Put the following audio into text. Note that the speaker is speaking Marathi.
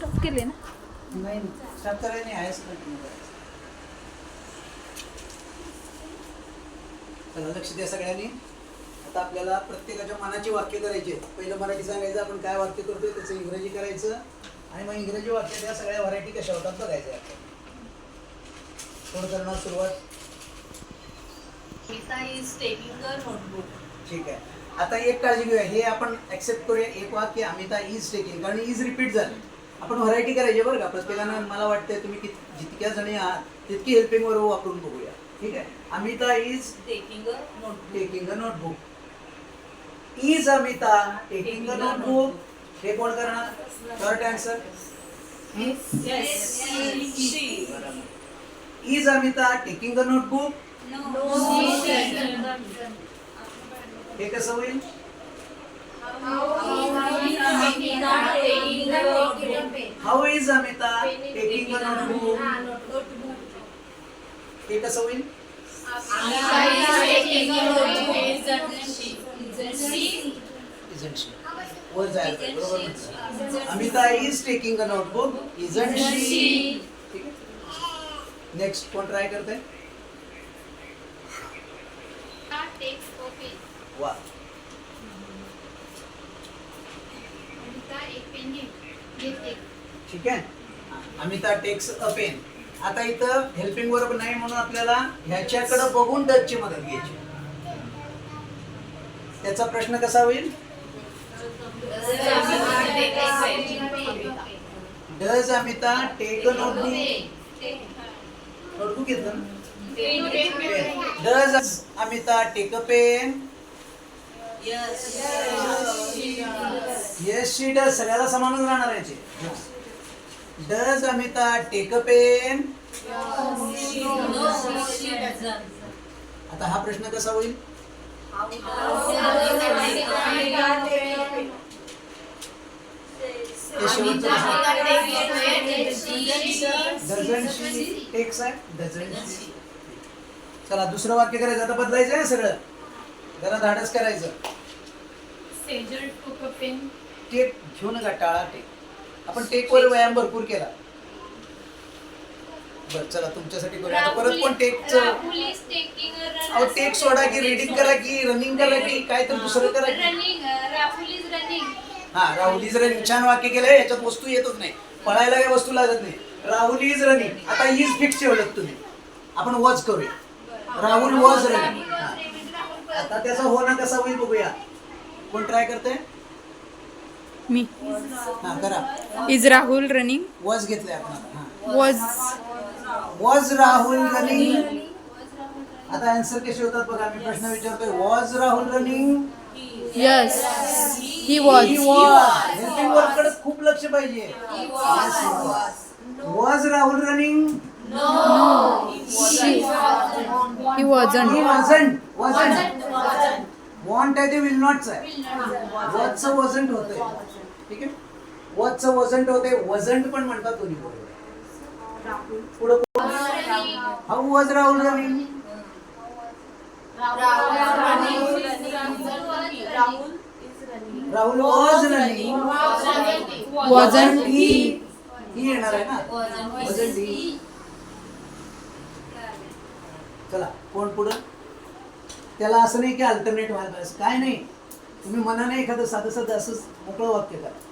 स्टॉप केले ना? नाही आहेच लक्ष द्या सगळ्यांनी. आता आपल्याला प्रत्येकाच्या मनाची वाक्य करायची आहेत. पहिलं मराठी सांगायचं आपण काय वाक्य करतोय त्याचं इंग्रजी करायचं. आणि मग इंग्रजी वाक्य त्या सगळ्या व्हरायटी कशा होतात बघायच्या आपण कोण करणार सुरुवात. a notebook. ठीक आहे. आता एक काळजी घेऊया. हे आपण ऍक्सेप्ट करूया. एक वाक्य अमिता इज टेकिंग कारण इज रिपीट झालं. आपण व्हरायटी करायची बरं का. प्रत्येकानं मला वाटतंय तुम्ही कित जितक्या जणी आहात तितकी हेल्पिंग वर वापरून बघूया. ठीक आहे? Amita is Taking a notebook. Taking a notebook is Amita taking a notebook हे कोण करणार? Correct answer. Is Amita taking a notebook हे कसं होईल? How is Amita taking a notebook हे कसं होईल isn't she? वर जायला पाहिजे, बरोबर म्हटलं. Amita is taking a notebook isn't she ठीक आहे नेक्स्ट कोण ट्राय करते वा ठीक आहे? Amita takes a pen. आता इथं हेल्पिंग वर्ब नाही म्हणून आपल्याला ह्याच्याकडे बघून डचची मदत घ्यायची. त्याचा प्रश्न कसा होईल? Does Amita take a notebook notebook घेतलं ना? Does Amita take a pen Yes. Yes she does सगळ्याला समानच राहणार याचे. Does Amita take a pen No, she doesn't. आता हा प्रश्न कसा होईल? चला दुसरं वाक्य करायचं. आता बदलायचं आहे सगळं? जरा धाडस करायचं. टेक घेऊ नका टाळा टेक. आपण टेकवर व्यायाम भरपूर केला. बर चला तुमच्यासाठी करूया. आता परत कोण टेकचं? अहो टेक सोडा की रीडिंग करा की रनिंग करा की काय तर दुसरं करा की. रनिंग राहुल इज रनिंग हा राहुल इज रनिंग छान वाक्य केलंय याच्यात वस्तू येतच नाही. पळायला काही वस्तू लागत नाही. राहुल इज रनिंग आता इज फिक्स ठेवलं तुम्ही. आपण वॉच करूया. राहुल वॉज रनिंग आता त्याचा होणं कसा होईल बघूया. कोण ट्राय करते मी. हा करा. इज राहुल रनिंग वॉज घेतलंय आपण. हा. वॉज वॉज राहुल रनिंग आता आन्सर कसे होतात बघा मी प्रश्न विचारतोय. Was Rahul running yes he was helping वर्ककडे खूप लक्ष पाहिजे. Was Rahul running he wasn't he wasn't wasn't want आहे ते विल नॉटच आहे. वॉजचं वजंट होतंय. ठीक आहे? वॉजचं वजंट होते वजंट पण म्हणतात दोन्ही पुढे how was Rahul running Rahul was running wasn't he he येणार आहे ना? वजन ही चला कोण पुढं? त्याला असं नाही की अल्टरनेट व्हायला पाहिजे. काय नाही. तुम्ही मनाने एखादं साधं साधं असंच मोकळं वाक्य करा.